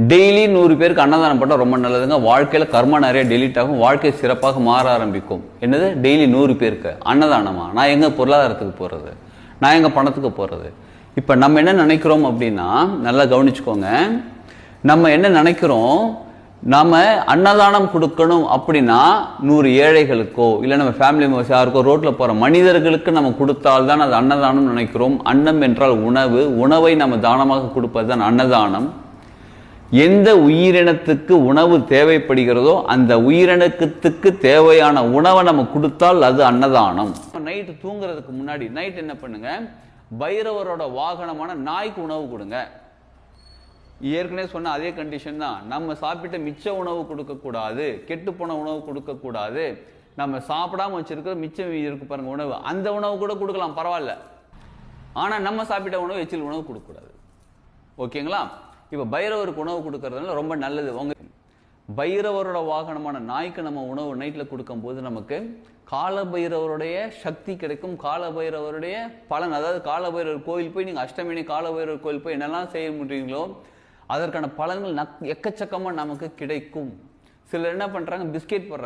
Daily நூறு பேருக்கு அன்னதானம் பண்ணால் ரொம்ப நல்லதுங்க. வாழ்க்கையில் கர்மா நிறைய டெலிட் ஆகும். வாழ்க்கை சிறப்பாக மாற ஆரம்பிக்கும். என்னது? டெய்லி நூறு பேருக்கு அன்னதானமா? நான் எங்க பொருளாதாரத்துக்கு போறது? நான் எங்க பணத்துக்கு போறது? இப்போ நம்ம என்ன நினைக்கிறோம் அப்படின்னா நல்லா கவனிச்சுக்கோங்க. நம்ம என்ன நினைக்கிறோம்? நாம அன்னதானம் கொடுக்கணும் அப்படின்னா நூறு ஏழைகளுக்கோ இல்லை நம்ம ஃபேமிலி மெம்பர்ஸ் யாருக்கோ ரோட்ல போற மனிதர்களுக்கு நம்ம கொடுத்தால்தான் அது அன்னதானம் நினைக்கிறோம். அன்னம் என்றால் உணவு. உணவை நம்ம தானமாக கொடுப்பது தான் அன்னதானம். எந்த உயிரினத்துக்கு உணவு தேவைப்படுகிறதோ அந்த உயிரினத்துக்கு தேவையான உணவை நம்ம கொடுத்தால் அது அன்னதானம். நைட்டு தூங்குறதுக்கு முன்னாடி நைட் என்ன பண்ணுங்க? பைரவரோட வாகனமான நாய்க்கு உணவு கொடுங்க. ஏற்கனவே சொன்ன அதே கண்டிஷன் தான். நம்ம சாப்பிட்ட மிச்ச உணவு கொடுக்கக்கூடாது கெட்டு போன உணவு கொடுக்கக்கூடாது. நம்ம சாப்பிடாம வச்சிருக்கிற மிச்சம் இருக்கு பாருங்க உணவு. அந்த உணவு கூட கொடுக்கலாம் பரவாயில்ல. ஆனால் நம்ம சாப்பிட்ட உணவு எச்சில் உணவு கொடுக்கக்கூடாது. ஓகேங்களா? இப்போ பைரவருக்கு உணவு கொடுக்கறதுனால ரொம்ப நல்லது. உங்க பைரவரோட வாகனமான நாய்க்கு நம்ம உணவு நைட்டில் கொடுக்கும்போது நமக்கு கால பைரவருடைய சக்தி கிடைக்கும். கால பைரவருடைய பலன் அதாவது கால பைரவர் கோயில் போய் நீங்கள் அஷ்டமினி கால பைரவர் கோயில் போய் என்னெல்லாம் செய்ய முடியுங்களோ அதற்கான பலன்கள் நக்- எக்கச்சக்கமாக நமக்கு கிடைக்கும். சிலர் என்ன பண்ணுறாங்க பிஸ்கெட் போடுறாங்க.